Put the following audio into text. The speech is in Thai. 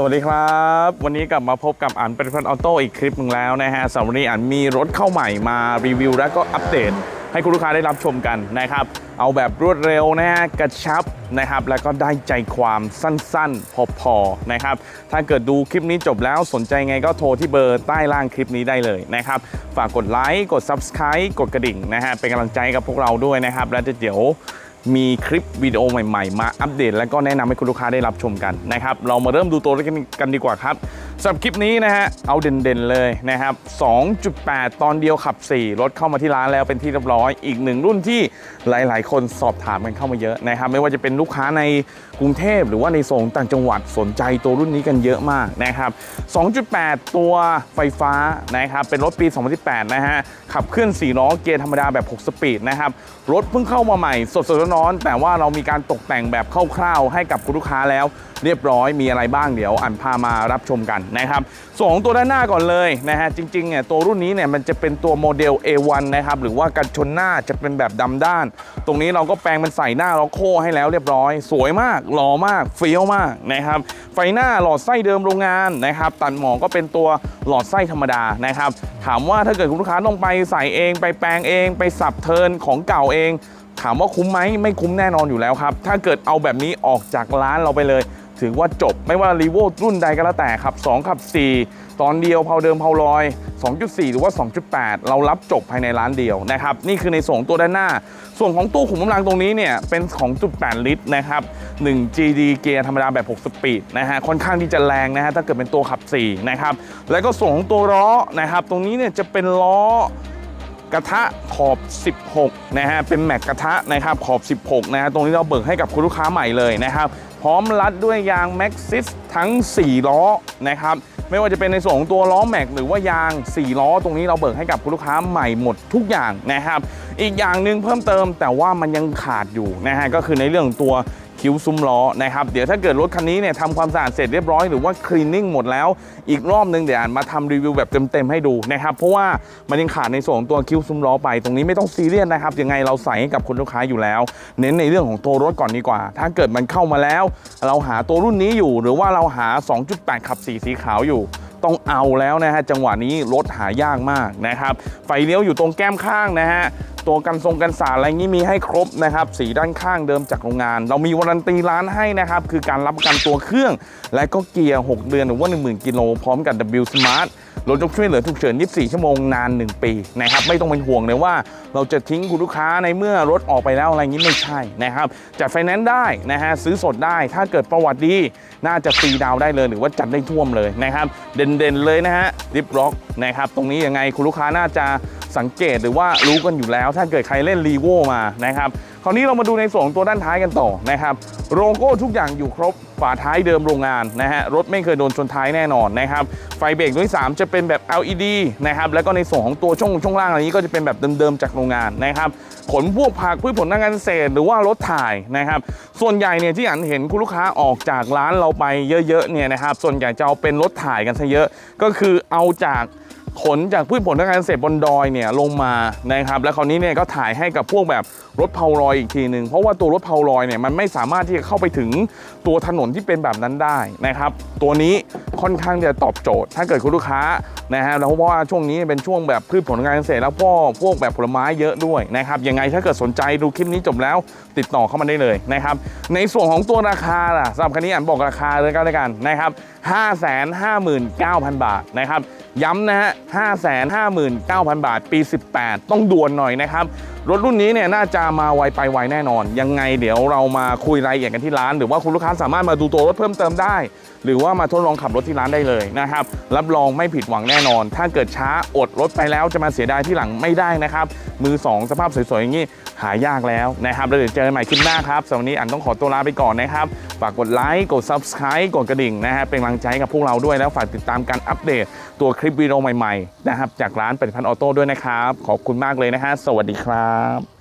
สวัสดีครับ วันนี้กลับมาพบกับอันเป็นพันออโต้อีกคลิปหนึ่งแล้วนะฮะสำหรับวันนี้อันมีรถเข้าใหม่มารีวิวและก็อัปเดต ให้คุณลูกค้าได้รับชมกันนะครับ เอาแบบรวดเร็วนะฮะกระชับนะครับ แล้วก็ได้ใจความสั้นๆ พอๆนะครับ ถ้าเกิดดูคลิปนี้จบแล้วสนใจไงก็โทรที่เบอร์ใต้ล่างคลิปนี้ได้เลยนะครับ ฝากกดไลค์กด Subscribe กดกระดิ่งนะฮะเป็นกำลังใจกับพวกเราด้วยนะครับ แล้วเดี๋ยว มีคลิปวิดีโอใหม่ๆ มาอัปเดต และก็แนะนำให้คุณลูกค้าได้รับชมกันนะครับ เรามาเริ่มดูตัวรถกันดีกว่าครับ สำหรับคลิปนี้นะฮะ เอาเด่นๆเลยนะครับ 2.8 ตอนเดียวขับ 4 รถเข้ามาที่ร้านแล้วเป็นที่เรียบร้อย อีกหนึ่งรุ่นที่หลายๆ คนสอบถามกันเข้ามาเยอะนะครับ ไม่ว่าจะเป็นลูกค้าในกรุงเทพหรือว่าในโซนต่างจังหวัดสนใจตัวรุ่นนี้กันเยอะมากนะครับ 2.8 ตัวไฟฟ้านะครับ เป็นรถปี 2018 นะฮะ ขับเคลื่อน4ล้อเกียร์ธรรมดาแบบ 6 สปีดนะครับ รถเพิ่งเข้ามาใหม่ สดๆร้อนๆแต่ว่าเรามีการตกแต่งแบบคร่าวๆให้กับคุณลูกค้าแล้ว เรียบร้อยมีอะไรบ้างเดี๋ยวอันพามารับชมกันนะครับส่วนของตัวด้านหน้าก่อนเลยนะฮะจริงๆเนี่ยตัวรุ่นนี้เนี่ยมันจะเป็นตัวโมเดล A1 นะครับหรือว่ากันชนหน้าจะเป็นแบบดำด้าน ตรงนี้เราก็แปลงเป็นใส่หน้าล็อโคให้แล้วเรียบร้อย สวยมากหล่อมากเฟี้ยวมากนะครับไฟหน้าหลอดไส้เดิมโรงงานนะครับตัดหมอกก็เป็นตัวหลอดไส้ธรรมดานะครับถามว่าถ้าเกิดคุณลูกค้าต้องไปใส่เอง ไปแปลงเอง ไปสับเทินของเก่าเอง ถามว่าคุ้มไหมไม่คุ้มแน่นอนอยู่แล้วครับ ถ้าเกิดเอาแบบนี้ออกจากร้านเราไปเลย ถือว่าจบไม่ว่ารีโวรุ่นใดก็แล้วแต่ครับ 2 ขับ 4 ตอนเดียวเพาเดิมเพาลอย 2.4 หรือว่า 2.8 เรารับจบภายในร้านเดียวนะครับ นี่คือในส่วนของตัวด้านหน้า ส่วนของตู้ขุมกำลังตรงนี้เนี่ย เป็นของจุด8ลิตรนะครับ 1 GD เกียร์ธรรมดาแบบ 6 สปีดนะฮะค่อนข้างที่จะแรงนะฮะถ้าเกิดเป็นตัวขับ 4 นะครับ แล้วก็ส่วนของตัวล้อนะครับ ตรงนี้เนี่ยจะเป็นล้อกระทะขอบ 16 นะฮะ เป็นแม็กกระทะนะครับขอบ 16 นะฮะ ตรงนี้เราเบิกให้กับคุณลูกค้าใหม่เลยนะครับ พร้อมรัดด้วยยางแม็กซิสทั้ง 4 ล้อนะครับ ไม่ว่าจะเป็นในส่วนของตัวล้อแม็กหรือว่ายาง 4 ล้อ ตรงนี้เราเบิกให้กับคุณลูกค้าใหม่หมดทุกอย่างนะครับ อีกอย่างหนึ่งเพิ่มเติมแต่ว่ามันยังขาดอยู่นะฮะก็คือในเรื่องของตัว คิ้วซุ้มล้อนะครับเดี๋ยวถ้าเกิดรถคันนี้เนี่ยทำความสะอาดเสร็จเรียบร้อยหรือว่าคลีนนิ่งหมดแล้วอีกรอบนึงเดี๋ยวอ่านมาทำรีวิวแบบเต็มๆให้ดูนะครับเพราะว่ามันยังขาดในส่วนของตัวคิ้วซุ้มล้อไป ตรงนี้ไม่ต้องซีเรียสนะครับยังไงเราใส่ให้กับคุณลูกค้าอยู่แล้ว เน้นในเรื่องของตัวรถก่อนดีกว่า ถ้าเกิดมันเข้ามาแล้ว เราหาตัวรุ่นนี้อยู่ หรือว่าเราหา 2.8 ขับสีสีขาวอยู่ต้องเอาแล้วนะฮะจังหวะนี้รถหายากมากนะครับ ไฟเลี้ยวอยู่ตรงแก้มข้างนะฮะ ตัวกันทรงกันสาดอะไรงี้มีให้ครบนะครับ สีด้านข้างเดิมจากโรงงาน เรามีวารันตีร้านให้นะครับ คือการรับประกันตัวเครื่อง และก็เกียร์ 6 เดือนหรือว่า 10,000 กิโลพร้อมกับ W Smart รถยกช่วยเหลือฉุกเฉิน 24 ชั่วโมงนาน 1 ปีนะครับไม่ต้องเป็นห่วงเลยว่าเราจะทิ้งคุณลูกค้าในเมื่อรถออกไปแล้วอะไรงี้ไม่ใช่นะครับจัดไฟแนนซ์ได้นะฮะซื้อสดได้ถ้าเกิดประวัติดี น่าจะฟรีดาวได้เลยหรือว่าจัดได้ท่วมเลยนะครับ เด่นๆเลยนะฮะดิฟล็อกนะครับตรงนี้ยังไงคุณลูกค้าน่าจะ สังเกตหรือว่ารู้กันอยู่แล้ว ถ้าเกิดใครเล่นรีโวมานะครับคราวนี้เรามาดูในส่วนของตัวด้านท้ายกันต่อนะครับโลโก้ทุกอย่างอยู่ครบฝาท้ายเดิมโรงงานนะฮะรถไม่เคยโดนชนท้ายแน่นอนนะครับไฟเบรกด้วย3จะเป็นแบบ LED นะครับแล้วก็ในส่วนของตัวช่องช่วงล่างอะไรนี้ก็จะเป็นแบบเดิมๆจากโรงงานนะครับขนพวกผักพืชผลทางการเกษตรหรือว่ารถถ่ายนะครับส่วนใหญ่เนี่ยที่อันเห็นคุณลูกค้าออกจากร้านเราไปเยอะๆเนี่ยนะครับส่วนใหญ่จะเอาเป็นรถถ่ายกันซะเยอะ ก็คือเอาจาก ขนจากพืชผลทางการเกษตรบนดอยเนี่ยลงมานะครับแล้วคราวนี้เนี่ยก็ถ่ายให้กับพวกแบบรถเพาลอยอีกทีหนึ่งเพราะว่าตัวรถเพาลอยเนี่ยมันไม่สามารถที่จะเข้าไปถึงตัวถนนที่เป็นแบบนั้นได้นะครับ ตัวนี้ค่อนข้างจะตอบโจทย์ ถ้าเกิดคุณลูกค้านะฮะแล้วเพราะว่าช่วงนี้เป็นช่วงแบบพืชผลทางการเกษตรแล้วก็พวกแบบผลไม้เยอะด้วยนะครับยังไงถ้าเกิดสนใจดูคลิปนี้จบแล้ว ติดต่อเข้ามาได้เลยนะครับ ในส่วนของตัวราคาล่ะสำหรับคันนี้อ่านบอกราคาเลยก็แล้วกันนะครับ559,000 บาทนะครับย้ำนะฮะ559,000 บาท ปี 18 ต้องด่วนหน่อยนะครับ รถรุ่นนี้เนี่ยน่าจะมาไวไปไวแน่นอน ยังไงเดี๋ยวเรามาคุยรายละเอียดกันที่ร้าน หรือว่าคุณลูกค้าสามารถมาดูตัวรถเพิ่มเติมได้ หรือว่ามาทดลองขับรถที่ร้านได้เลยนะครับ รับรองไม่ผิดหวังแน่นอน ถ้าเกิดช้าอดรถไปแล้วจะมาเสียดายที่หลังไม่ได้นะครับ มือ 2 สภาพสวยๆอย่างนี้หายากแล้วนะครับแล้วเดี๋ยวเจอกันใหม่คลิปหน้าครับสำหรับวันนี้อันต้องขอตัวลาไปก่อนนะครับ ฝากกดไลค์ กด Subscribe กดกระดิ่งนะฮะเป็นกำลังใจกับพวกเราด้วยแล้วฝากติดตามการอัปเดตตัวคลิปวิดีโอใหม่ๆนะครับจากร้านเป็นพันออโต้ด้วยนะครับ ขอบคุณมากเลยนะฮะสวัสดีครับ